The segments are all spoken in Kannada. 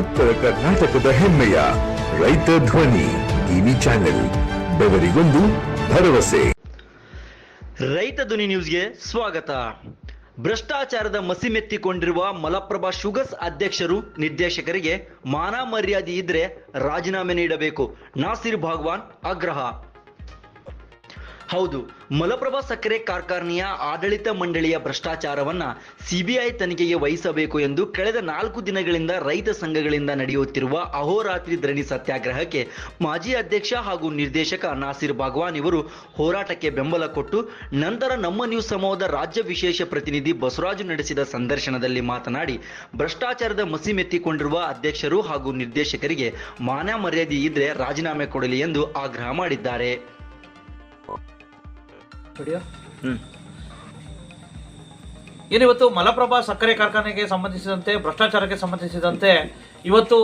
ಉತ್ತರ ಕರ್ನಾಟಕದ ಹೆಮ್ಮೆಯ ರೈತ ಧ್ವನಿ ಟಿವಿ ಚಾನೆಲ್, ಬೆವರಿಗೊಂದು ಭರವಸೆ. ರೈತ ಧ್ವನಿ ನ್ಯೂಸ್ಗೆ ಸ್ವಾಗತ. ಭ್ರಷ್ಟಾಚಾರದ ಮಸಿಮೆತ್ತಿಕೊಂಡಿರುವ ಮಲಪ್ರಭಾ ಶುಗರ್ಸ್ ಅಧ್ಯಕ್ಷರು ನಿರ್ದೇಶಕರಿಗೆ ಮಾನ ಮರ್ಯಾದೆ ಇದ್ರೆ ರಾಜೀನಾಮೆ ನೀಡಬೇಕು. ನಾಸಿರ್ ಭಾಗ್ವಾನ್ ಆಗ್ರಹ. ಹೌದು, ಮಲಪ್ರಭಾ ಸಕ್ಕರೆ ಕಾರ್ಖಾನೆಯ ಆಡಳಿತ ಮಂಡಳಿಯ ಭ್ರಷ್ಟಾಚಾರವನ್ನ ಸಿಬಿಐ ತನಿಖೆಗೆ ವಹಿಸಬೇಕು ಎಂದು ಕಳೆದ ನಾಲ್ಕು ದಿನಗಳಿಂದ ರೈತ ಸಂಘಗಳಿಂದ ನಡೆಯುತ್ತಿರುವ ಅಹೋರಾತ್ರಿ ಧರಣಿ ಸತ್ಯಾಗ್ರಹಕ್ಕೆ ಮಾಜಿ ಅಧ್ಯಕ್ಷ ಹಾಗೂ ನಿರ್ದೇಶಕ ನಾಸಿರ್ ಭಗವಾನ್ ಇವರು ಹೋರಾಟಕ್ಕೆ ಬೆಂಬಲ ಕೊಟ್ಟು, ನಂತರ ನಮ್ಮ ನ್ಯೂಸ್ ಸಮೂಹದ ರಾಜ್ಯ ವಿಶೇಷ ಪ್ರತಿನಿಧಿ ಬಸವರಾಜು ನಡೆಸಿದ ಸಂದರ್ಶನದಲ್ಲಿ ಮಾತನಾಡಿ, ಭ್ರಷ್ಟಾಚಾರದ ಮಸಿಮೆತ್ತಿಕೊಂಡಿರುವ ಅಧ್ಯಕ್ಷರು ಹಾಗೂ ನಿರ್ದೇಶಕರಿಗೆ ಮಾನ ಮರ್ಯಾದೆ ಇದ್ರೆ ರಾಜೀನಾಮೆ ಕೊಡಲಿ ಎಂದು ಆಗ್ರಹ ಮಾಡಿದ್ದಾರೆ. ಏನಿವತ್ತು ಮಲಪ್ರಭಾ ಸಕ್ಕರೆ ಕಾರ್ಖಾನೆಗೆ ಸಂಬಂಧಿಸಿದಂತೆ, ಭ್ರಷ್ಟಾಚಾರಕ್ಕೆ ಸಂಬಂಧಿಸಿದಂತೆ ಇವತ್ತು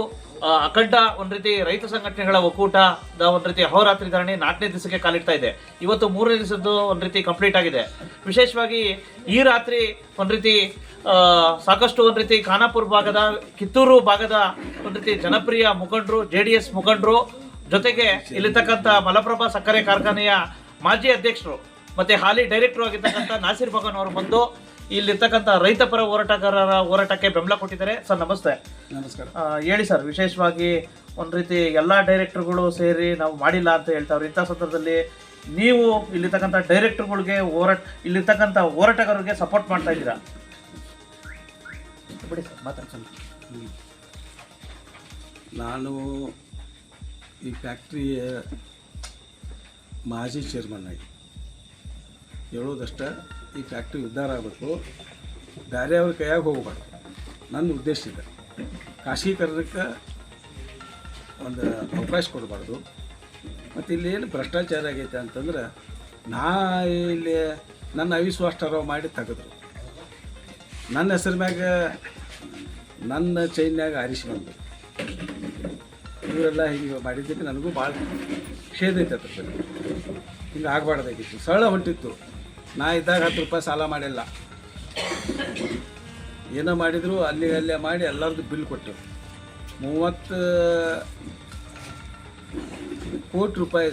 ಅಖಂಡ ಒಂದು ರೀತಿ ರೈತ ಸಂಘಟನೆಗಳ ಒಕ್ಕೂಟದ ಒಂದು ರೀತಿ ಅಹೋರಾತ್ರಿ ಧರಣಿ ನಾಲ್ಕನೇ ದಿವಸಕ್ಕೆ ಕಾಲಿಡ್ತಾ ಇದೆ. ಇವತ್ತು ಮೂರನೇ ದಿವಸದ್ದು ಒಂದು ರೀತಿ ಕಂಪ್ಲೀಟ್ ಆಗಿದೆ. ವಿಶೇಷವಾಗಿ ಈ ರಾತ್ರಿ ಒಂದು ರೀತಿ ಸಾಕಷ್ಟು ಒಂದು ರೀತಿ ಖಾನಾಪುರ ಭಾಗದ, ಕಿತ್ತೂರು ಭಾಗದ ಒಂದು ರೀತಿ ಜನಪ್ರಿಯ ಮುಖಂಡರು, ಜೆ ಡಿ ಎಸ್ ಮುಖಂಡರು ಜೊತೆಗೆ ಇಲ್ಲಿರ್ತಕ್ಕಂಥ ಮಲಪ್ರಭಾ ಸಕ್ಕರೆ ಕಾರ್ಖಾನೆಯ ಮಾಜಿ ಅಧ್ಯಕ್ಷರು ಮತ್ತೆ ಹಾಲಿ ಡೈರೆಕ್ಟರ್ ಆಗಿರ್ತಕ್ಕಂಥ ನಾಸಿರ್ ಬಗನ್ ಅವರು ಬಂದು ಇಲ್ಲಿರ್ತಕ್ಕಂಥ ರೈತ ಪರ ಹೋರಾಟಗಾರರ ಹೋರಾಟಕ್ಕೆ ಬೆಂಬಲ ಕೊಟ್ಟಿದ್ದಾರೆ. ಸರ್ ನಮಸ್ತೆ. ನಮಸ್ಕಾರ. ಆ, ಹೇಳಿ ಸರ್ ವಿಶೇಷವಾಗಿ ಒಂದು ರೀತಿ ಎಲ್ಲಾ ಡೈರೆಕ್ಟರ್ಗಳು ಸೇರಿ ನಾವು ಮಾಡಿಲ್ಲ ಅಂತ ಹೇಳ್ತಾವ್ರೆ. ಇಂಥ ಸಂದರ್ಭದಲ್ಲಿ ನೀವು ಇಲ್ಲಿರ್ತಕ್ಕಂಥ ಡೈರೆಕ್ಟರ್ಗಳಿಗೆ ಹೋರಾಟ ಇಲ್ಲಿರ್ತಕ್ಕಂಥ ಹೋರಾಟಗಾರರಿಗೆ ಸಪೋರ್ಟ್ ಮಾಡ್ತಾ ಇದ್ದೀರಾ? ಬಿಡಿ ಸರ್ ಮಾತಾಡಿ ಸ್ವಲ್ಪ. ನಾನು ಈ ಫ್ಯಾಕ್ಟ್ರಿಯ ಮಾಜಿ ಚೇರ್ಮನ್ ಆಗಿ ಹೇಳೋದಷ್ಟ, ಈ ಫ್ಯಾಕ್ಟ್ರಿ ಉದ್ಧಾರ ಆಗಬೇಕು. ಬೇರೆಯವ್ರ ಕೈಯಾಗ ಹೋಗಬಾರ್ದು ನನ್ನ ಉದ್ದೇಶ ಇದೆ. ಖಾಸಗೀಕರಣಕ್ಕೆ ಒಂದು ಅವಕಾಶ ಕೊಡಬಾರ್ದು. ಮತ್ತು ಇಲ್ಲಿ ಏನು ಭ್ರಷ್ಟಾಚಾರ ಆಗೈತೆ ಅಂತಂದ್ರೆ, ನಾ ಇಲ್ಲಿ ನನ್ನ ಅವಿಶ್ವಾಸ ಠರಾವ್ ಮಾಡಿ ತೆಗೆದ್ರು. ನನ್ನ ಹೆಸರು ಮ್ಯಾಗ, ನನ್ನ ಚೈನ್ಯಾಗ ಆರಿಸಿ ಬಂದರು. ಇವರೆಲ್ಲ ಹಿಂಗೆ ಮಾಡಿದ್ದಕ್ಕೆ ನನಗೂ ಭಾಳ ಖೇದ ಐತೆ ಅದ್ರ ಹಿಂಗೆ ಆಗಬಾರ್ದಾಗಿತ್ತು. ಸರಳ ಹೊಂಟಿತ್ತು. ನಾ ಇದ್ದಾಗ ಹತ್ತು ರೂಪಾಯಿ ಸಾಲ ಮಾಡಿಲ್ಲ. ಏನೋ ಮಾಡಿದ್ರು ಅಲ್ಲಿ ಅಲ್ಲೇ ಮಾಡಿ ಎಲ್ಲರದ್ದು ಬಿಲ್ ಕೊಟ್ಟು ಮೂವತ್ತು ಕೋಟಿ ರೂಪಾಯಿ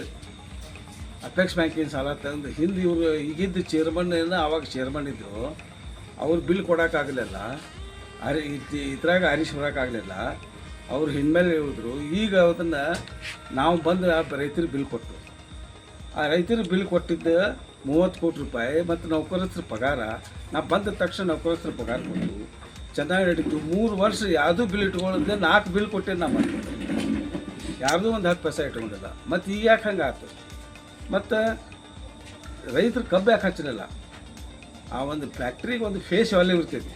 ಅಪೆಕ್ಸ್ ಬ್ಯಾಂಕಿನ ಸಾಲ ತಂದು ಹಿಂದೆ ಇವರು ಈಗಿದ್ದ ಚೇರ್ಮನ್ ಏನೋ ಆವಾಗ ಚೇರ್ಮನ್ ಇದ್ದರು ಅವ್ರು ಬಿಲ್ ಕೊಡೋಕ್ಕಾಗಲಿಲ್ಲ ಇದ್- ಇದ್ರಾಗ ಹರೀಶ್ ಬರೋಕ್ಕಾಗಲಿಲ್ಲ ಅವ್ರು ಹಿಂದ್ಮೇಲೆ ಹೇಳಿದ್ರು, ಈಗ ಅದನ್ನು ನಾವು ಬಂದು ರೈತರಿಗೆ ಬಿಲ್ ಕೊಟ್ಟರು ಆ ರೈತರು ಬಿಲ್ ಕೊಟ್ಟಿದ್ದ ಮೂವತ್ತು ಕೋಟಿ ರೂಪಾಯಿ ಮತ್ತು ನೌಕರಸ್ತ್ರ ಪಗಾರ. ನಾ ಬಂದ ತಕ್ಷಣ ನೌಕರಸ್ತ್ರ ಪಗಾರ ಕೊಟ್ಟು ಚೆನ್ನಾಗಿ ನಡೀತು. ಮೂರು ವರ್ಷ ಯಾವುದೂ ಬಿಲ್ ಇಟ್ಕೊಳ್ಳದೆ ನಾಲ್ಕು ಬಿಲ್ ಕೊಟ್ಟೆ ನಾ ಮಾಡಿ ಯಾರ್ದೂ ಒಂದು ಹತ್ತು ಪೈಸೆ ಇಟ್ಕೊಂಡಿಲ್ಲ ಮತ್ತು ಈಗ ಯಾಕೆ ಹಂಗೆ ಆಯ್ತು ಮತ್ತು ರೈತರು ಕಬ್ಬು ಯಾಕೆ ಹಚ್ಚಲಿಲ್ಲ? ಆ ಒಂದು ಫ್ಯಾಕ್ಟ್ರಿಗೆ ಒಂದು ಫೇಸ್ ವ್ಯಾಲ್ಯೂ ಇರ್ತೈತಿ.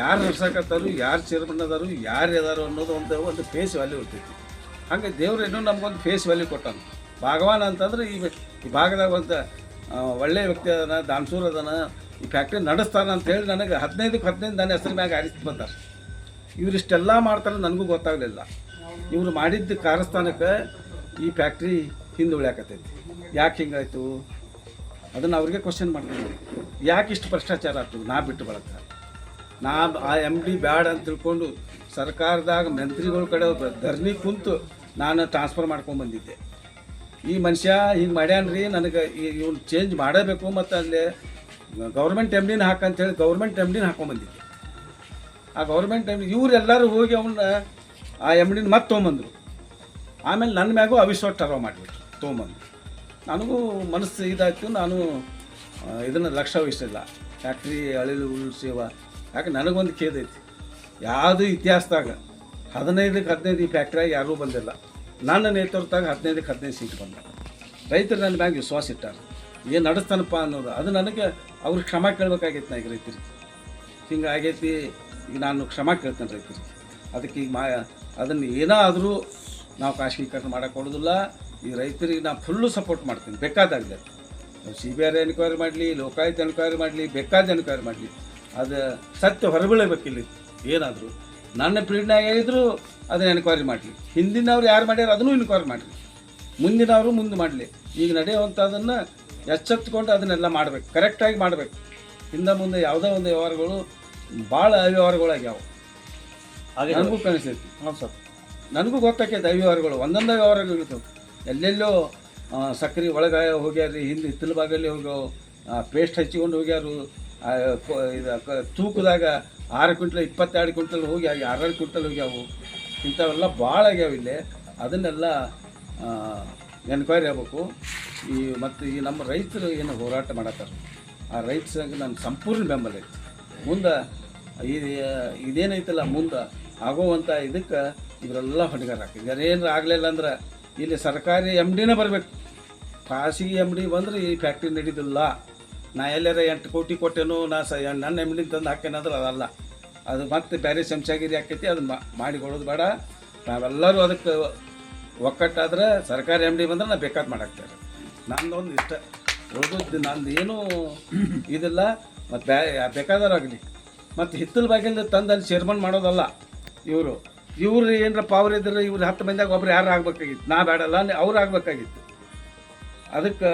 ಯಾರು ನಡ್ಸಕತ್ತಾರು ಯಾರು ಚೇರ್ಮನ್ ಅದಾರು, ಯಾರು ಇದಾರು ಅನ್ನೋದು ಒಂದು ಒಂದು ಫೇಸ್ ವ್ಯಾಲ್ಯೂ ಇರ್ತೈತಿ. ಹಂಗೆ ದೇವ್ರು ಇನ್ನೂ ನಮ್ಗೊಂದು ಫೇಸ್ ವ್ಯಾಲ್ಯೂ ಕೊಟ್ಟಾನ. ಭಾಗವಾನ್ ಅಂತಂದ್ರೆ ಈ ಈ ಭಾಗದಾಗ ಒಂದು ಒಳ್ಳೆಯ ವ್ಯಕ್ತಿ ಅದನ, ದಾನ್ಸೂರ್ ಅದನ, ಈ ಫ್ಯಾಕ್ಟ್ರಿ ನಡೆಸ್ತಾನ ಅಂತ ಹೇಳಿ ನನಗೆ ಹದಿನೈದಕ್ಕೆ ಹದಿನೈದು ನನ್ನ ಹೆಸರು ಮ್ಯಾಗ ಆರಿಸಿ ಬಂದಾರ. ಇವರಿಷ್ಟೆಲ್ಲ ಮಾಡ್ತಾರೆ ನನಗೂ ಗೊತ್ತಾಗಲಿಲ್ಲ. ಇವರು ಮಾಡಿದ್ದ ಕಾರಸ್ಥಾನಕ್ಕೆ ಈ ಫ್ಯಾಕ್ಟ್ರಿ ಹಿಂದೆ ಉಳಿಯಾಕತ್ತೈತಿ. ಯಾಕೆ ಹಿಂಗಾಯ್ತು? ಅದನ್ನು ಅವ್ರಿಗೆ ಕ್ವಶನ್ ಮಾಡ್ತೀನಿ. ಯಾಕೆ ಇಷ್ಟು ಭ್ರಷ್ಟಾಚಾರ ಆಯ್ತು ನಾ ಬಿಟ್ಟು ಬಳಕ ನಾ ಆ ಎಂ ಡಿ ಬ್ಯಾಡ್ ಅಂತ ತಿಳ್ಕೊಂಡು ಸರ್ಕಾರದಾಗ ಮಂತ್ರಿಗಳ ಕಡೆ ಧರಣಿ ಕುಂತು ನಾನು ಟ್ರಾನ್ಸ್ಫರ್ ಮಾಡ್ಕೊಂಡು ಬಂದಿದ್ದೆ. ಈ ಮನುಷ್ಯ ಹಿಂಗೆ ಮಾಡ್ಯಾನ್ರಿ, ನನಗೆ ಇವ್ನು ಚೇಂಜ್ ಮಾಡಬೇಕು ಮತ್ತು ಅಲ್ಲಿ ಗೌರ್ಮೆಂಟ್ ಎಮ್ಡಿನ ಹಾಕಂತೇಳಿ ಗೌರ್ಮೆಂಟ್ ಎಮ್ಡಿನ ಹಾಕೊಂಬಂದಿದ್ದೆ ಆ ಗೌರ್ಮೆಂಟ್ ಎಂ ಇವರೆಲ್ಲರೂ ಹೋಗಿ ಅವನ್ನ ಆ ಎಂ ಡಿನ ಮತ್ತೆ ತೊಗೊಂಬಂದರು. ಆಮೇಲೆ ನನ್ನ ಮ್ಯಾಗೂ ಅವಿಶ್ವಾಸ ಮಾಡಿಬಿಟ್ರು ತೊಗೊಂಬಂದು ನನಗೂ ಮನಸ್ಸು ಇದಾಯ್ತು, ನಾನು ಇದನ್ನು ಲಕ್ಷ ವಹಿಸಿಲ್ಲ. ಫ್ಯಾಕ್ಟ್ರಿ ಅಳಿಲು ಉಳಿಸೇವ ಯಾಕೆ ನನಗೊಂದು ಖೇದ ಐತಿ. ಯಾವುದು ಇತಿಹಾಸದಾಗ ಹದಿನೈದಕ್ಕೆ ಹದಿನೈದು ಈ ಫ್ಯಾಕ್ಟ್ರಿಯಾಗ ಯಾರೂ ಬಂದಿಲ್ಲ. ನನ್ನ ನೇತೃತ್ವದಾಗ ಹದಿನೈದಕ್ಕೆ ಹದಿನೈದು ಸೀಟ್ ಬಂದ. ರೈತರು ನನ್ನ ಮ್ಯಾಗ ವಿಶ್ವಾಸ ಇಟ್ಟಾರ. ಏನು ನಡೆಸ್ತಾನಪ್ಪ ಅನ್ನೋದು, ಅದು ನನಗೆ ಅವ್ರಿಗೆ ಕ್ಷಮ ಕೇಳಬೇಕಾಗೈತೆ ನಾ ಈಗ ರೈತರಿಗೆ. ಹಿಂಗೆ ಆಗೈತಿ ಈಗ ನಾನು ಕ್ಷಮ ಕೇಳ್ತೇನೆ ರೈತರಿಗೆ. ಅದಕ್ಕೆ ಈಗ ಮಾ, ಅದನ್ನು ಏನಾದರೂ ನಾವು ಖಾಸಗೀಕರಣ ಮಾಡೋಕೆ ಕೊಡೋದಿಲ್ಲ ಈ ರೈತರಿಗೆ ನಾನು ಫುಲ್ಲು ಸಪೋರ್ಟ್ ಮಾಡ್ತೀನಿ. ಬೇಕಾದಾಗಲೇ. ಸಿ ಬಿ ಆರ್ ಎನ್ಕ್ವೈರಿ ಮಾಡಲಿ, ಲೋಕಾಯುಕ್ತ ಎನ್ಕ್ವೈರಿ ಮಾಡಲಿ, ಬೇಕಾದ ಎನ್ಕ್ವೈರಿ ಮಾಡಲಿ. ಅದು ಸತ್ಯ ಹೊರಬೀಳಬೇಕಿಲ್ಲಿ. ಏನಾದರೂ. ನನ್ನ ಪೀಳಿನಾಗ ಇದ್ರು ಅದನ್ನು ಎನ್ಕ್ವೈರಿ ಮಾಡಲಿ. ಹಿಂದಿನವ್ರು ಯಾರು ಮಾಡ್ಯಾರ ಅದನ್ನು ಎನ್ಕ್ವೈರಿ ಮಾಡಲಿ. ಮುಂದಿನವರು ಮುಂದೆ ಮಾಡಲಿ. ಈಗ ನಡೆಯುವಂಥದ್ದನ್ನು ಎಚ್ಚೆತ್ತುಕೊಂಡು ಅದನ್ನೆಲ್ಲ ಮಾಡಬೇಕು. ಕರೆಕ್ಟಾಗಿ ಮಾಡಬೇಕು. ಹಿಂದೆ ಮುಂದೆ ಯಾವುದೇ ಒಂದು ವ್ಯವಹಾರಗಳು ಭಾಳ ಅವ್ಯವಹಾರಗಳಾಗ್ಯಾವ. ಹಾಗೆ ನನಗೂ ಕಾಣಿಸ್ತೈತಿ ಹಾಂ ಸರ್. ನನಗೂ ಗೊತ್ತಾಕೈತೆ ಅವ್ಯವಹಾರಗಳು. ಒಂದೊಂದು ವ್ಯವಹಾರಗಳು ಇರ್ತವೆ. ಎಲ್ಲೆಲ್ಲೋ ಸಕ್ಕರೆ ಒಳಗೆ ಹೋಗ್ಯಾರಿ ಹಿಂದೆ ಹಿತ್ತಲ ಭಾಗದಲ್ಲಿ ಹೋಗ್ಯಾವ. ಪೇಸ್ಟ್ ಹಚ್ಚಿಕೊಂಡು ಹೋಗ್ಯಾರು. ಇದು ತೂಕದಾಗ ಆರು ಕ್ವಿಂಟಲ್, ಇಪ್ಪತ್ತೆರಡು ಕ್ವಿಂಟಲ್ ಹೋಗಿ ಆರಾರು ಕ್ವಿಂಟಲ್ ಹೋಗ್ಯಾವು ಇಂಥವೆಲ್ಲ ಭಾಳ ಆಗ್ಯಾವ ಇಲ್ಲಿ. ಅದನ್ನೆಲ್ಲ ಎನ್ಕ್ವೈರಿ ಆಗ್ಬೇಕು. ಈ, ಮತ್ತು ಈ ನಮ್ಮ ರೈತರು ಏನು ಹೋರಾಟ ಮಾಡತ್ತಾರ. ಆ ರೈತ ಸಂಘ ನನ್ನ ಸಂಪೂರ್ಣ ಬೆಂಬಲ ಐತಿ. ಮುಂದೆ, ಈ, ಇದೇನೈತಲ್ಲ, ಮುಂದೆ ಆಗೋವಂಥ ಇದಕ್ಕೆ ಇವರೆಲ್ಲ ಹೊಣೆಗಾರ ಹಾಕಿದ್ದಾರೆ ಏನಾರ ಆಗಲಿಲ್ಲ ಅಂದ್ರೆ ಇಲ್ಲಿ ಸರ್ಕಾರಿ ಎಂ ಡಿನೇ ಬರಬೇಕು. ಖಾಸಗಿ ಎಂ ಡಿ ಬಂದ್ರೆ ಈ ಫ್ಯಾಕ್ಟ್ರಿ ನಡೀದಿಲ್ಲ. ನಾ ಎಲ್ಲಾರ ಎಂಟು ಕೋಟಿ ಕೊಟ್ಟೇನೋ ನಾ ಸ ನನ್ನ ಎಮ್ಲಿಂದ ತಂದು ಹಾಕೇನಾದ್ರೆ ಅದಲ್ಲ ಅದು ಮತ್ತೆ ಬೇರೆ ಶಂಶಾಗಿರಿ ಆಕೈತಿ ಅದು ಮಾಡಿಕೊಳ್ಳೋದು ಬೇಡ. ನಾವೆಲ್ಲರೂ ಅದಕ್ಕೆ ಒಕ್ಕಟ್ಟಾದ್ರೆ ಸರ್ಕಾರಿ ಎಂ ಡಿ ಬಂದ್ರೆ ನಾ ಬೇಕಾದ ಮಾಡಾಕ್ತಾರೆ ನಂದೊಂದು ಇಷ್ಟ. ಉಳಿದದ್ದು ನಂದು ಏನೂ ಇದಿಲ್ಲ. ಮತ್ತು ಬ್ಯಾ ಆಗಲಿ ಮತ್ತು ಹಿತ್ತಲ ಬಾಗಿಲು ತಂದು ಅಲ್ಲಿ ಚೇರ್ಮನ್ ಮಾಡೋದಲ್ಲ ಇವರು. ಇವ್ರು ಏನರ ಪವರ್ ಇದ್ರೆ ಇವ್ರು ಹತ್ತು ಮಂದಿಯಾಗ ಒಬ್ರು ಯಾರು ಆಗ್ಬೇಕಾಗಿತ್ತು? ನಾ ಬೇಡಲ್ಲ ಅವ್ರು ಆಗ್ಬೇಕಾಗಿತ್ತು. ಅದಕ್ಕೆ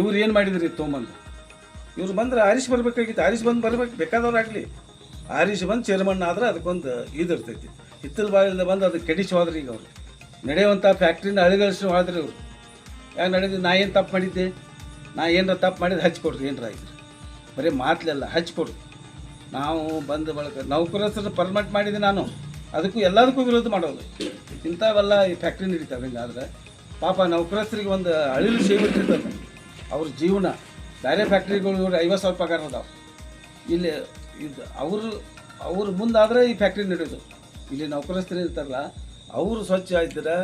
ಇವ್ರು ಏನು ಮಾಡಿದ್ರಿ ತೊಗೊಂಬಂದು ಇವ್ರು ಬಂದ್ರೆ ಆರಿಸ್ ಬರ್ಬೇಕಾಗಿತ್ತು. ಆರಿಸ್ ಬಂದು ಬರ್ಬೇಕು ಬೇಕಾದವ್ರಾಗಲಿ. ಆರಿಸ್ ಬಂದು ಚೇರ್ಮನ್ ಆದ್ರೆ ಅದಕ್ಕೊಂದು ಇದು ಇರ್ತೈತಿ. ಹಿತ್ತಲ ಬಾಯಿಂದ ಬಂದು ಅದಕ್ಕೆ ಕೆಡಿಸಿ ಹೋದ್ರಿ ಈಗ ಅವರು. ನಡೆಯುವಂಥ ಫ್ಯಾಕ್ಟ್ರಿನ ಅಳಿಗಳಿಸಿ ಹೋದ್ರಿ ಇವರು. ಯಾಕೆ ನಡೆದು ನಾ ಏನು ತಪ್ಪು ಮಾಡಿದ್ದೆ? ನಾ ಏನರ ತಪ್ಪು ಮಾಡಿದ್ದು ಹಚ್ಕೊಡ್ರಿ ಏನರ ಆಯ್ತು. ಬರೀ ಮಾತ್ಲೆಲ್ಲ ಹಚ್ಕೊಡ್ರಿ ನಾವು ಬಂದ ಬಳಕ ನೌಕರಸ್ಥರು ಪರ್ಮನೆಂಟ್ ಮಾಡಿದೆ ನಾನು. ಅದಕ್ಕೂ ಎಲ್ಲದಕ್ಕೂ ವಿರೋಧ ಮಾಡೋದು. ಇಂಥವೆಲ್ಲ ಈ ಫ್ಯಾಕ್ಟ್ರಿ ನಡೀತಾವೆ ಹಿಂಗಾದ್ರೆ. ಪಾಪ ನೌಕರಸ್ಥರಿಗೆ ಒಂದು ಅಳಿಲು ಸೇವಿಟ್ಟಿರ್ತದೆ ಅವ್ರ ಜೀವನ. ಬೇರೆ ಫ್ಯಾಕ್ಟ್ರಿಗಳು ನೋಡಿ ಐವತ್ತು ಸಾವಿರ ಪಗಾರ ಅದಾವೆ. ಇಲ್ಲಿ ಇದು ಅವರು, ಅವ್ರ ಮುಂದಾದರೆ ಈ ಫ್ಯಾಕ್ಟ್ರಿ ನಡೆಯೋದು ಇಲ್ಲಿ ನೌಕರಸ್ಥರು ಇರ್ತಾರಲ್ಲ, ಅವರು ಸ್ವಚ್ಛ ಆಯ್ತಾರೆ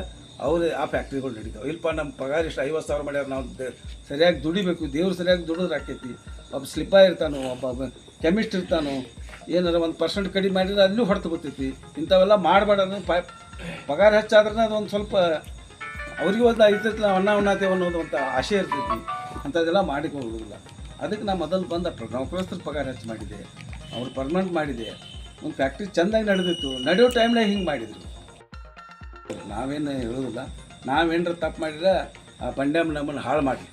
ಅವರು ಆ ಫ್ಯಾಕ್ಟ್ರಿಗಳು ನಡೀತಾವೆ. ಇಲ್ಲಪ್ಪ ನಮ್ಮ ಪಗಾರ ಇಷ್ಟು ಐವತ್ತು ಸಾವಿರ ಮಾಡ್ಯಾರ, ನಾವು ಸರಿಯಾಗಿ ದುಡಿಬೇಕು, ದೇವ್ರು ಸರಿಯಾಗಿ ದುಡಿದ್ರೆ ಆಕೈತಿ. ಒಬ್ಬ ಸ್ಲಿಪ್ಪ ಇರ್ತಾನೋ, ಒಬ್ಬ ಕೆಮಿಸ್ಟ್ ಇರ್ತಾನೋ, ಏನಾರ ಒಂದು ಪರ್ಸೆಂಟ್ ಕಡಿಮೆ ಮಾಡಿದ್ರೆ ಅಲ್ಲೂ ಹೊಡೆದು ಬರ್ತೈತಿ ಇಂಥವೆಲ್ಲ ಮಾಡಬೇಡ ಪಗಾರ ಹೆಚ್ಚಾದ್ರೆ ಅದೊಂದು ಸ್ವಲ್ಪ, ಅವ್ರಿಗೆ ಒಂದು ಇರ್ತೈತಿ ನಾವು ಅನ್ನ ಉಣ್ಣಾತೇವೆ ಅನ್ನೋದು ಅಂತ ಆಸೆ ಇರ್ತೈತಿ. ಅಂಥದ್ದೆಲ್ಲ ಮಾಡಿಕೊಳ್ಳೋದಿಲ್ಲ ಅದಕ್ಕೆ ನಾ ಮೊದಲು ಬಂದ ನೌಕರಸ್ಥರ ಪಗಾರ ಹೆಚ್ಚು ಮಾಡಿದೆ ಅವ್ರು ಪರ್ಮನೆಂಟ್ ಮಾಡಿದೆ. ಒಂದು ಫ್ಯಾಕ್ಟ್ರಿ ಚೆಂದಾಗಿ ನಡೆದಿತ್ತು. ನಡೆಯೋ ಟೈಮ್ನಾಗ ಹಿಂಗೆ ಮಾಡಿದ್ರು. ನಾವೇನು ಹೇಳೋದಿಲ್ಲ. ನಾವೇನರ ತಪ್ಪು ಮಾಡಿದ್ರೆ ಆ ಪಂಡ್ಯಮ್ ನಮ್ಮನ್ನು ಹಾಳು ಮಾಡಿ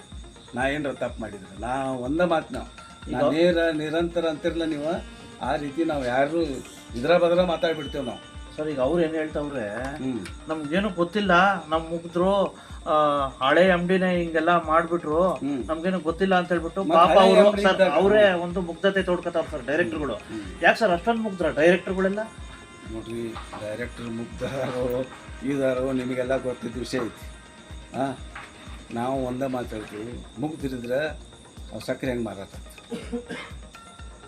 ನಾ ಏನರ ತಪ್ಪು ಮಾಡಿದ್ರೆ? ನಾ ಒಂದೇ ಮಾತು ನಾವು. ನೇರ ನಿರಂತರ ಅಂತಿರಲ್ಲ ನೀವು. ಆ ರೀತಿ ನಾವು ಯಾರು ಇದ್ರ ಬದ್ರ ಮಾತಾಡ್ಬಿಡ್ತೇವೆ ನಾವು. ಸರ್ ಈಗ ಅವ್ರು ಏನು ಹೇಳ್ತಾವ್ರೆ ನಮ್ಗೇನು ಗೊತ್ತಿಲ್ಲ ನಮ್ ಮುಗಿದ್ರು ಹಳೆ ಎಂ ಡಿನೇ ಹಿಂಗೆಲ್ಲ ಮಾಡ್ಬಿಟ್ರು. ನಮ್ಗೇನು ಗೊತ್ತಿಲ್ಲ ಅಂತ ಹೇಳ್ಬಿಟ್ಟು ಪಾಪ ಅವರು ಸರ್ ಅವರೇ ಒಂದು ಮುಗ್ಧತೆ ತೋಡ್ಕೊತಾರ ಸರ್ ಡೈರೆಕ್ಟರ್ಗಳು. ಯಾಕೆ ಸರ್ ಅಷ್ಟೊಂದು ಮುಗ್ದ್ರ ಡೈರೆಕ್ಟರ್ಗಳೆಲ್ಲ? ನೋಡ್ರಿ ಡೈರೆಕ್ಟರ್ ಮುಗ್ಧಾರೋ ಇದಾರೋ ನಿಮಗೆಲ್ಲ ಗೊತ್ತಿದ್ದ ವಿಷಯ ಐತಿ. ಹಾಂ ನಾವು ಒಂದೇ ಮಾತಾಡ್ತೀವಿ ಮುಗ್ದಿರಿದ್ರೆ ಅವ್ರು ಸಕ್ಕರೆ ಹೆಂಗೆ ಮಾರಾಟ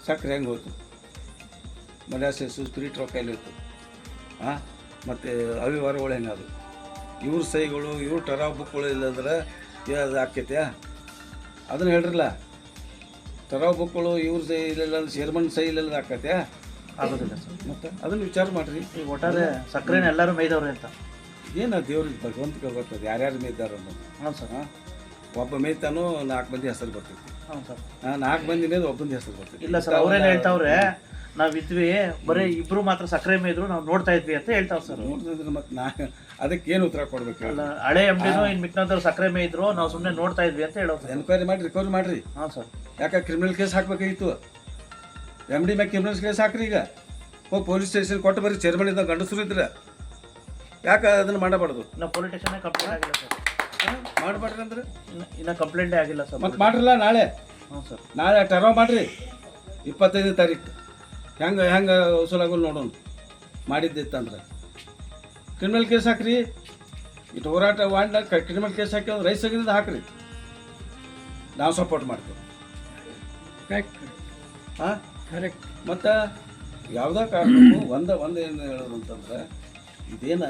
ಸಕ್ಕರೆ ಹೆಂಗೆ ಹೋಯ್ತು ಮಲ್ಯಾಸು ಎಲ್ಲಿ ಹೋಯ್ತು ಹಾಂ ಮತ್ತು ಅವಿವಾರಗಳು ಹೆಂಗದು? ಇವ್ರ ಸೈಗಳು ಇವ್ರ ಟರಾ ಬುಕ್ಗಳು ಇಲ್ಲಂದ್ರೆ ಅದು ಆಕೈತೆ ಅದನ್ನು ಹೇಳ್ರಲ್ಲ. ಟರಾ ಬುಕ್ಗಳು ಇವ್ರ ಸೈ ಇಲ್ಲ ಚೇರ್ಮನ್ ಸೈ ಇಲ್ಲ ಆಕೈತೆ ಆಗೋದಿಲ್ಲ ಸರ್. ಮತ್ತು ಅದನ್ನು ವಿಚಾರ ಮಾಡಿರಿ. ಈಗ ಒಟ್ಟಾರೆ ಸಕ್ಕರೆನ ಎಲ್ಲರೂ ಮೇಯ್ದವ್ರೆ ಅಂತ. ಏನು ದೇವ್ರಿಗೆ ಭಗವಂತಗೆ ಗೊತ್ತದ? ಯಾರ್ಯಾರು ಮೇಯ್ದಾರ ಅನ್ನೋದು ಹ್ಞೂ ಸರ್. ಹಾಂ ಒಬ್ಬ ಮೇಯ್ತಾನೋ ನಾಲ್ಕು ಮಂದಿ ಹೆಸರು ಬರ್ತೈತಿ. ಹ್ಞೂ ಸರ್. ಹಾಂ ನಾಲ್ಕು ಮಂದಿ ಮೇಲೆ ಒಬ್ಬಂದು ಹೆಸರು ಬರ್ತೈತಿ. ಇಲ್ಲ ಸರ್ ಅವ್ರೇನು ಹೇಳ್ತಾವ್ರೆ ನಾವ್ ಇದ್ವಿ ಬರೀ ಇಬ್ರು ಮಾತ್ರ ಸಕ್ಕರೆ ಮೇದ್ರು ನಾವು ನೋಡ್ತಾ ಇದ್ವಿ ಅಂತ ಹೇಳ್ತಾವ್ ಸರ್. ನೋಡಿದ್ರೆ ಮತ್ತೆ ನಾ ಅದಕ್ಕೆ ಏನು ಉತ್ತರ ಕೊಡ್ಬೇಕು ಅಲ್ಲ ಹಳೆ ಎಂ ಡಿನು ಇನ್ ಮಿಕ್ನಂತವ್ರು ಸಕ್ಕರೆ ಮೇಯ್ದ್ರು ನಾವು ಸುಮ್ಮನೆ ನೋಡ್ತಾ ಇದ್ವಿ ಅಂತ ಹೇಳೋದು ಸರ್. ಎನ್ಕ್ವೈರಿ ಮಾಡಿ ರಿಕವರಿ ಮಾಡ್ರಿ. ಹಾಂ ಸರ್. ಯಾಕೆ ಕ್ರಿಮಿನಲ್ ಕೇಸ್ ಹಾಕ್ಬೇಕಾಗಿತ್ತು? ಎಂ ಡಿ ಮ್ಯಾಗ ಕ್ರಿಮಿನಲ್ ಕೇಸ್ ಹಾಕ್ರಿ ಈಗ. ಹೋಗಿ ಪೊಲೀಸ್ ಸ್ಟೇಷನ್ ಕೊಟ್ಟು ಬರೀ ಚೇರ್ಮನ್ ಇದ್ದಾಗ ಗಂಡಸರು ಇದ್ರೆ. ಯಾಕೆ ಅದನ್ನು ಮಾಡಬಾರ್ದು? ನಾವು ಪೊಲೀಸ್ ಸ್ಟೇಷನ್ ಕಂಪ್ಲೇಂಟ್ ಆಗಿಲ್ಲ ಸರ್. ಮಾಡಬಾರ್ರಿ ಅಂದ್ರೆ. ಇನ್ನು ಇನ್ನ ಕಂಪ್ಲೇಂಟೇ ಆಗಿಲ್ಲ ಸರ್. ಮತ್ತೆ ಮಾಡ್ರಲ್ಲ ನಾಳೆ? ಹ್ಞೂ ಸರ್. ನಾಳೆ ಟರ್ವ ಮಾಡಿರಿ. ಇಪ್ಪತ್ತೈದನೇ ತಾರೀಕು ಹೆಂಗೆ ಹೆಂಗೆ ವಸೂಲಾಗಲ್ಲ ನೋಡೋಣ. ಮಾಡಿದ್ದಿತ್ತಂದ್ರೆ. ಕ್ರಿಮಿನಲ್ ಕೇಸ್ ಹಾಕ್ರಿ. ಇಟ್ಟು ಹೋರಾಟ ವಾಂಡ್ ಕ್ರಿಮಿನಲ್ ಕೇಸ್ ಹಾಕಿ ಅಂದ್ರೆ ರೈಸ್ ಆಗಿದ್ದು ಹಾಕ್ರಿ. ನಾವು ಸಪೋರ್ಟ್ ಮಾಡ್ತೇವೆ. ಹಾಂ? ಕರೆಕ್ಟ್ ಮತ್ತು ಯಾವುದೇ ಕಾರಣಕ್ಕೂ ಒಂದ ಒಂದು ಏನು ಹೇಳೋದು ಅಂತಂದ್ರೆ ಇದೇನು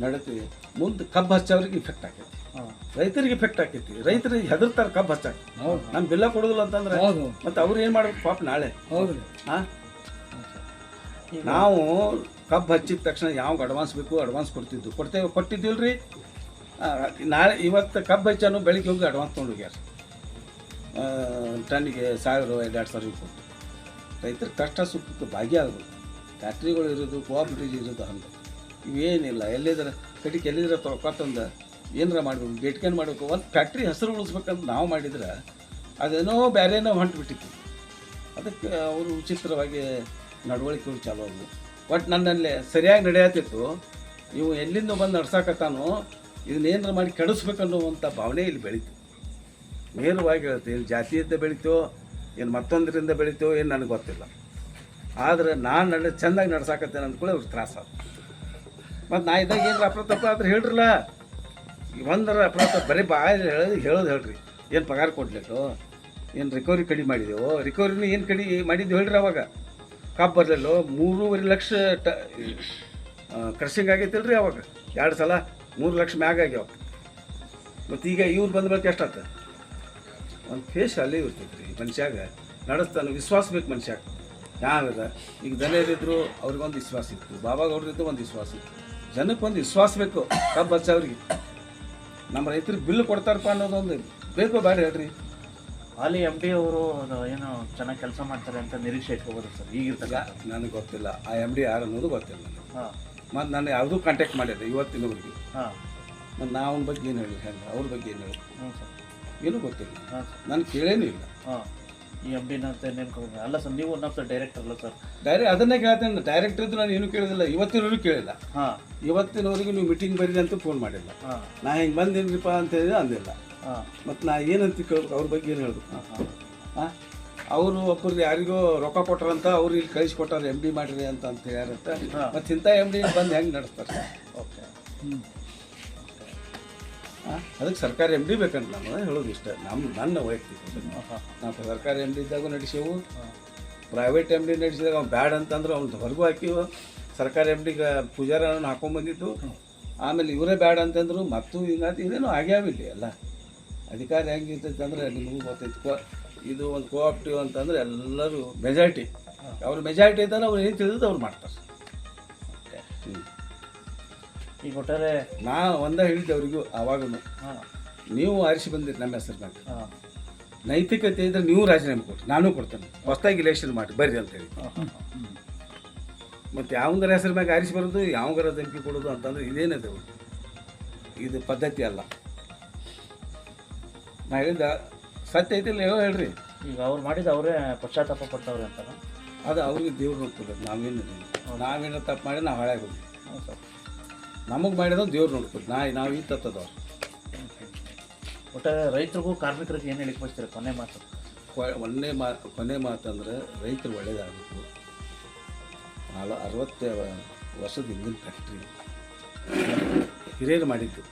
ನಡೀತೀವಿ ಮುಂದೆ ಕಬ್ಬು ಹಚ್ಚವ್ರಿಗೆ ಇಫೆಕ್ಟ್ ಆಕೈತಿ. ರೈತರಿಗೆ ಇಫೆಕ್ಟ್ ಆಕೈತಿ. ರೈತರಿಗೆ ಹೆದರ್ತಾರೆ ಕಬ್ಬು ಹಚ್ಚಾಕ. ನಮ್ಮ ಬಿಲ್ಲ ಕೊಡೋದಿಲ್ಲ ಅಂತಂದ್ರೆ ಮತ್ತೆ ಅವ್ರು ಏನು ಮಾಡ್ಬೇಕು ಪಾಪ ನಾಳೆ. ಹೌದು ಹಾಂ? ನಾವು ಕಬ್ಬು ಹಚ್ಚಿದ ತಕ್ಷಣ ಯಾವಾಗ ಅಡ್ವಾನ್ಸ್ ಬೇಕು ಅಡ್ವಾನ್ಸ್ ಕೊಡ್ತಿದ್ದು. ಕೊಡ್ತೇವೆ, ಕೊಟ್ಟಿದ್ದಿಲ್ರಿ? ನಾಳೆ ಇವತ್ತು ಕಬ್ಬು ಹಚ್ಚಾನು ಬೆಳಿಗ್ಗೆ ಹೋಗಿ ಅಡ್ವಾನ್ಸ್ ತೊಗೊಂಡು ಹೋಗ್ಯಾರ. ಟನ್ಗೆ ಸಾವಿರ, ಎರಡು ಸಾವಿರ ಕೊಟ್ಟು ರೈತರ ಕಷ್ಟ ಸುಖಕ್ಕೆ ಆಗೋದು. ಫ್ಯಾಕ್ಟ್ರಿಗಳು ಇರೋದು ಕೋಆಪ್ರೇಟಿವ್ ಇರೋದು ಹಂಗೆ. ಇವೇನಿಲ್ಲ, ಎಲ್ಲಿದ್ರ, ಕಟ್ಟಿಗೆ ಎಲ್ಲಿದ್ರೆ ತೊಳ್ಕೊತಂದು ಏನಾರ ಮಾಡಬೇಕು ಬೇಟ್ಕೇನು ಮಾಡಬೇಕು, ಒಂದು ಫ್ಯಾಕ್ಟ್ರಿ ಹೆಸರು ಉಳಿಸ್ಬೇಕಂತ ನಾವು ಮಾಡಿದ್ರೆ, ಅದೇನೋ ಬೇರೆನೋ ಹೊಂಟು ಬಿಟ್ಟಿತ್ತು ಅದಕ್ಕೆ ಅವರು ವಿಚಿತ್ರವಾಗಿ ನಡವಳಿಕೆಗಳು ಚಾಲೂ ಆದವು. ಒಟ್ಟು ನನ್ನಲ್ಲಿ ಸರಿಯಾಗಿ ನಡೆಯತ್ತಿತ್ತು. ಇವು ಎಲ್ಲಿಂದ ಬಂದು ನಡ್ಸಾಕತ್ತಾನೋ ಇದನ್ನೇನ್ರ ಮಾಡಿ ಕೆಡಿಸ್ಬೇಕನ್ನುವಂಥ ಭಾವನೆ ಇಲ್ಲಿ ಬೆಳೀತು. ನೇರವಾಗಿ ಹೇಳ್ತೀನಿ ಇಲ್ಲಿ ಜಾತಿಯಿಂದ ಬೆಳೀತೋ ಏನು ಮತ್ತೊಂದರಿಂದ ಬೆಳೀತೋ ಏನು ನನಗೆ ಗೊತ್ತಿಲ್ಲ. ಆದ್ರೆ ನಾನು ನಡೆ, ಚೆಂದಾಗಿ ನಡ್ಸಾಕತ್ತೇನೆ ಅಂದ್ಕೊಳ್ಳಿ ಅವ್ರಿಗೆ ತ್ರಾಸ ಮತ್ತು ನಾ ಇದ್ದಾಗ ಏನು ಅಪ್ರತಪ್ಪ ಆದ್ರೆ ಹೇಳ್ರಲ್ಲ. ಒಂದರ ಅಪ್ರ ತಪ್ಪ ಬರೀ ಬಾಯಲ್ಲಿ ಹೇಳೋದು ಹೇಳೋದು ಹೇಳ್ರಿ. ಏನು ಪಗಾರ ಕೊಡ್ಲಿಟ್ಟು ಏನು ರಿಕವರಿ ಕಡಿಮೆ ಮಾಡಿದೆವು ರಿಕವರಿನ ಏನು ಕಡಿಮೆ ಮಾಡಿದ್ದು ಹೇಳ್ರಿ ಅವಾಗ. ಕಬ್ಬು ಬರಲಿಲ್ಲೋ ಮೂರುವರೆ ಲಕ್ಷ ಟ ಕ್ರಷಿಂಗ್ ಆಗೈತಿಲ್ರಿ ಅವಾಗ. ಎರಡು ಸಲ ಮೂರು ಲಕ್ಷ ಮ್ಯಾಗ ಆಗ್ಯಾವ. ಮತ್ತು ಈಗ ಇವ್ರು ಬಂದ ಬಳಿಕ ಎಷ್ಟಾತ ಒಂದು ಫೇಸ್ ಅಲ್ಲಿ ಇರ್ತೈತೆ ರೀ ಮನುಷ್ಯಾಗ. ನಡೆಸ್ತಾನೆ ವಿಶ್ವಾಸ ಬೇಕು ಮನುಷ್ಯಾಗ. ಯಾವ್ದ ಈಗ ದನಿಯರಿದ್ರು ಅವ್ರಿಗೊಂದು ವಿಶ್ವಾಸ ಇತ್ತು. ಬಾಬಾಗೌಡ್ರಿದ್ದು ಒಂದು ವಿಶ್ವಾಸ ಇತ್ತು. ಜನಕ್ಕೆ ಒಂದು ವಿಶ್ವಾಸ ಬೇಕು. ಕಬ್ಬು ಹಚ್ಚವ್ರಿಗೆ. ನಮ್ಮ ರೈತರಿಗೆ ಬಿಲ್ ಕೊಡ್ತಾರಪ್ಪ ಅನ್ನೋದೊಂದು ಬೇಕು ಬೇಡ ಹೇಳ್ರಿ. ಹಾಲಿ ಎಂ ಡಿ ಅವರು ಏನು ಚೆನ್ನಾಗಿ ಕೆಲಸ ಮಾಡ್ತಾರೆ ಅಂತ ನಿರೀಕ್ಷೆ ಇಟ್ಕೋಬೋದು ಸರ್ ಈಗಿರ್ತಾರೆ ನನಗೆ ಗೊತ್ತಿಲ್ಲ. ಆ ಎಂ ಡಿ ಯಾರು ಅನ್ನೋದು ಗೊತ್ತಿಲ್ಲ ಹಾಂ. ಮತ್ತು ನಾನು ಯಾವುದೂ ಕಾಂಟ್ಯಾಕ್ಟ್ ಮಾಡಿದ್ದೆ ಇವತ್ತಿನ ಹಾಂ. ಮತ್ತು ನಾ ಅವನ ಬಗ್ಗೆ ಏನು ಹೇಳಿ ಹೆಂಗೆ ಅವ್ರ ಬಗ್ಗೆ ಏನು ಹೇಳಿ ಹ್ಞೂ ಸರ್. ಏನೂ ಗೊತ್ತಿಲ್ಲ. ಹಾಂ ಸರ್. ನಾನು ಕೇಳೇನೂ ಇಲ್ಲ. ಹಾಂ. ಈ ಎಂ ಡಿನ ಅಂತ ನೇಮ್ಕೊಂಡು ಅಲ್ಲ ಸರ್ ನೀವು ಒನ್ ಆಫ್ ದ ಡೈರೆಕ್ಟರ್ ಅಲ್ಲ ಸರ್. ಡೈರೆ ಅದನ್ನೇ ಕೇಳ್ತೇನೆ. ಡೈರೆಕ್ಟರ್ ಇದ್ದು ನಾನು ಏನು ಕೇಳಿದಿಲ್ಲ ಇವತ್ತಿನವರು ಕೇಳಿಲ್ಲ. ಹಾಂ. ಇವತ್ತಿನವರಿಗೆ ನೀವು ಮೀಟಿಂಗ್ ಬರೀರಿ ಅಂತ ಫೋನ್ ಮಾಡಿಲ್ಲ. ಹಾಂ. ನಾ ಹಿಂಗೆ ಬಂದೇನ್ರಿಪ್ಪ ಅಂತ ಹೇಳಿದ್ರೆ ಅಂದಿಲ್ಲ. ಮತ್ತು ನಾ ಏನಂತ ಕೇಳ್ಬೇಕು ಅವ್ರ ಬಗ್ಗೆ ಏನು ಹೇಳ್ಬೇಕು? ಹಾಂ ಹಾಂ. ಅವರು ಒಬ್ಬರು ಯಾರಿಗೋ ರೊಕ್ಕ ಕೊಟ್ರಂತ ಅವ್ರು ಇಲ್ಲಿ ಕಳಿಸ್ಕೊಟ್ಟಾರ ಎಂ ಡಿ ಮಾಡಿರಿ ಅಂತ ಅಂತ ಹೇಳ್ಯಾರಂತ. ಮತ್ತು ಇಂಥ ಎಂ ಡಿ ಬಂದು ಹೆಂಗೆ ನಡೆಸ್ತಾರೆ? ಓಕೆ. ಹಾಂ ಅದಕ್ಕೆ ಸರ್ಕಾರಿ ಎಂ ಡಿ ಬೇಕಂತ ನಾನು ಹೇಳೋದು ಇಷ್ಟ. ನಮ್ಮ ನನ್ನ ವೈಯಕ್ತಿಕ ನಾವು ಸರ್ಕಾರಿ ಎಂ ಡಿ ಇದ್ದಾಗ ನಡೆಸೇವು. ಪ್ರೈವೇಟ್ ಎಂ ಡಿ ನಡೆಸಿದಾಗ ಅವ್ನು ಬ್ಯಾಡ್ ಅಂತಂದ್ರೆ ಅವ್ನು ಹೊರಗೂ ಹಾಕಿವು. ಸರ್ಕಾರಿ ಎಂ ಡಿಗೆ ಪೂಜಾರನ್ನು ಹಾಕೊಂಡ್ಬಂದಿದ್ದು ಆಮೇಲೆ ಇವರೇ ಬ್ಯಾಡ್ ಅಂತಂದ್ರು ಮತ್ತು ಹಿಂಗಾತಿ ಇದೇನು ಆಗ್ಯಾವಿಲ್ಲ ಎಲ್ಲ. ಅಧಿಕಾರ ಹೆಂಗಿರ್ತೈತೆ ಅಂದ್ರೆ ನಿಮಗೂ ಗೊತ್ತೈತೆ. ಕೋ ಇದು ಒಂದು ಕೋಆಪ್ಟಿವ್ ಅಂತಂದ್ರೆ ಎಲ್ಲರೂ ಮೆಜಾರಿಟಿ ಅವ್ರ ಮೆಜಾರಿಟಿ ಇದ್ದಾರೆ ಅವ್ರು ಏನು ತಿಳಿದು ಅವ್ರು ಮಾಡ್ತಾರೆ. ಹ್ಞೂ ಈಗ ಒಟ್ಟಾರೆ ನಾ ಒಂದೇ ಹೇಳಿದ್ದೆ ಅವ್ರಿಗೂ ಆವಾಗೂ ನೀವು ಆರಿಸಿ ಬಂದಿರಿ ನಮ್ಮ ಹೆಸರು ಮ್ಯಾಗ ಹಾಂ. ನೈತಿಕತೆ ಇದ್ರೆ ನೀವು ರಾಜೀನಾಮೆ ಕೊಟ್ಟು ನಾನು ಕೊಡ್ತೇನೆ. ಹೊಸದಾಗಿ ಇಲೆಕ್ಷನ್ ಮಾಡಿ ಬರ್ರಿ ಅಂತ ಹೇಳಿ ಹಾಂ ಹಾಂ. ಹಾಂ ಮತ್ತು ಯಾವಂದ್ರ ಹೆಸರು ಮ್ಯಾಗ ಆರಿಸಿ ಬರೋದು ಯಾವಂಗರ ಧಮಕಿ ಕೊಡೋದು ಅಂತಂದ್ರೆ ಇದೇನಿದೆ ಇದು ಪದ್ಧತಿ ಅಲ್ಲ. ನಾ ಹೇಳಿದ ಸತ್ಯ ಐತಿಲ್ಲ ಹೇಳೋ ಹೇಳ್ರಿ. ಈಗ ಅವ್ರು ಮಾಡಿದ ಅವರೇ ಪಶ್ಚಾತ್ತಾಪ ಪಡ್ತಾವ್ರೆ ಅಂತಾರೆ ಅದು ಅವ್ರಿಗೆ ದೇವ್ರು ನೋಡ್ಕೊಬೇಕು ನಾವೇನು ನಾವೇನೋ ತಪ್ಪು ಮಾಡಿ ನಾವು ಹಾಳಾಗಿ ಸರ್. ನಮಗೆ ಮಾಡಿದ ದೇವ್ರು ನೋಡ್ಕೊಬೇಕು ನಾ ನಾವು ಈ ತತ್ತದವ್ರು ಒಟ್ಟು ರೈತರಿಗೂ ಕಾರ್ಮಿಕರಿಗೆ ಏನು ಹೇಳಿಕ್ ಬಯಸ್ತೀರ? ಕೊನೆ ಮಾತು. ಒಂದೇ ಮಾತು ಕೊನೆ ಮಾತಂದ್ರೆ ರೈತರು ಒಳ್ಳೇದಾಗಬೇಕು. ನಾಲ್ ಅರವತ್ತು ವರ್ಷದ ಹಿಂದಿನ ಫ್ಯಾಕ್ಟ್ರಿ ಹಿರಿಯರು ಮಾಡಿದ್ದು.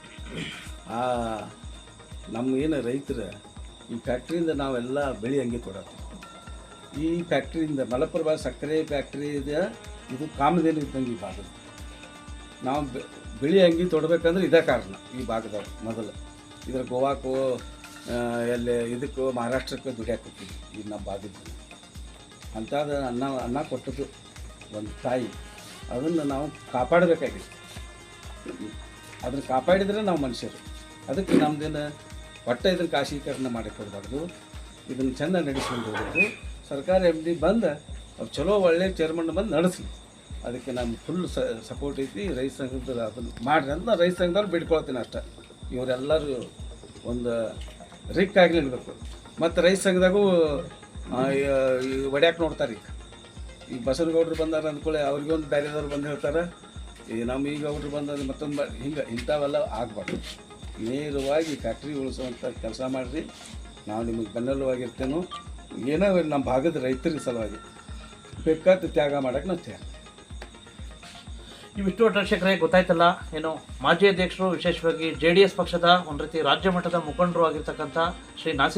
ಆ ನಮ್ಮ ಏನು ರೈತರ, ಈ ಫ್ಯಾಕ್ಟ್ರಿಯಿಂದ ನಾವೆಲ್ಲ ಬೆಳೆ ಹಂಗೆ ಕೊಡೋದು ಈ ಫ್ಯಾಕ್ಟ್ರಿಯಿಂದ ಮಲಪ್ರಭಾ ಸಕ್ಕರೆ ಫ್ಯಾಕ್ಟ್ರಿ ಇದೆ ಕಾಮಧೇನು ಇದ್ದಂಗೆ ಈ ಭಾಗದ ನಾವು ಬೆಳೆ ಅಂಗಿ ತೊಡಬೇಕಂದ್ರೆ ಇದೇ ಕಾರಣ ಈ ಭಾಗದವ್ರು ಮೊದಲು. ಇದ್ರ ಗೋವಾಕ್ಕೋ ಎಲ್ಲಿ, ಇದಕ್ಕೂ, ಮಹಾರಾಷ್ಟ್ರಕ್ಕೂ ದುಡಿಯಾಕೆ ಹೋಗ್ತೀವಿ ಈ ನಮ್ಮ ಭಾಗದ ಅಂಥದ್ದು ಅನ್ನ ಅನ್ನ ಕೊಟ್ಟದ್ದು ಒಂದು ತಾಯಿ. ಅದನ್ನು ನಾವು ಕಾಪಾಡಬೇಕಾಗಿತ್ತು. ಅದನ್ನು ಕಾಪಾಡಿದರೆ ನಾವು ಮನುಷ್ಯರು. ಅದಕ್ಕೆ ನಮ್ದೇನು ಒಟ್ಟ ಇದನ್ನು ಖಾಸಗೀಕರಣ ಮಾಡಿಕೊಡ್ಬಾರ್ದು ಇದನ್ನು ಚೆಂದ ನಡೆಸ್ಕೊಂಡು ಹೋಗ್ಬೇಕು ಸರ್ಕಾರಿ ಎಂ ಡಿ ಬಂದು ಅವ್ರು ಚಲೋ ಒಳ್ಳೆ ಚೇರ್ಮನ್ ಬಂದು ನಡೆಸಲಿ. ಅದಕ್ಕೆ ನಮ್ಮ ಫುಲ್ ಸಪೋರ್ಟ್ ಐತಿ. ರೈತ ಸಂಘದ ಅದನ್ನು ಮಾಡ್ರಿ ಅಂತ ರೈತ ಸಂಘದವ್ರು ಬಿಡ್ಕೊಳ್ತೀನಿ ಅಷ್ಟೆ. ಇವರೆಲ್ಲರೂ ಒಂದು ರಿಕ್ ಆಗಲಿ ನಿಲ್ಬೇಕು ಮತ್ತು ರೈತ ಸಂಘದಾಗೂ ಒಡ್ಯಾಕೆ ನೋಡ್ತಾರೆ ಈಗ. ಈಗ ಬಸವನಗೌಡ್ರು ಬಂದಾರ ಅಂದ್ಕೊಳ್ಳಿ ಅವ್ರಿಗೆ ಒಂದು ಬೇರೆದವ್ರು ಬಂದು ಹೇಳ್ತಾರೆ. ಈ ನಮ್ಮ ಈಗ ಅವ್ರು ಬಂದ ಮತ್ತೊಂದು ಹಿಂಗೆ ಇಂಥವೆಲ್ಲ ಆಗಬಾರ್ದು. ನೇರವಾಗಿ ಫ್ಯಾಕ್ಟ್ರಿ ಉಳಿಸುವಂಥ ಕೆಲಸ ಮಾಡಿರಿ. ನಾವು ನಿಮಗೆ ಬೆನ್ನೆಲುವಾಗಿರ್ತೇನೋ. ಏನೋ ನಮ್ಮ ಭಾಗದ ರೈತರಿಗೆ ಸಲುವಾಗಿ. ಬೇಕಾದ ತ್ಯಾಗ ಮಾಡೋಕೆ ನಾವು ತ್ಯಾಗ ಇವಿಷ್ಟು ವೀಕ್ಷಕರೇ ಗೊತ್ತಾಯ್ತಲ್ಲ? ಏನು, ಮಾಜಿ ಅಧ್ಯಕ್ಷರು ವಿಶೇಷವಾಗಿ ಜೆ ಪಕ್ಷದ ಒಂದು ರೀತಿ ರಾಜ್ಯ ಮಟ್ಟದ ಮುಖಂಡರು ಆಗಿರ್ತಕ್ಕಂಥ ಶ್ರೀ ನಾಸೀರ್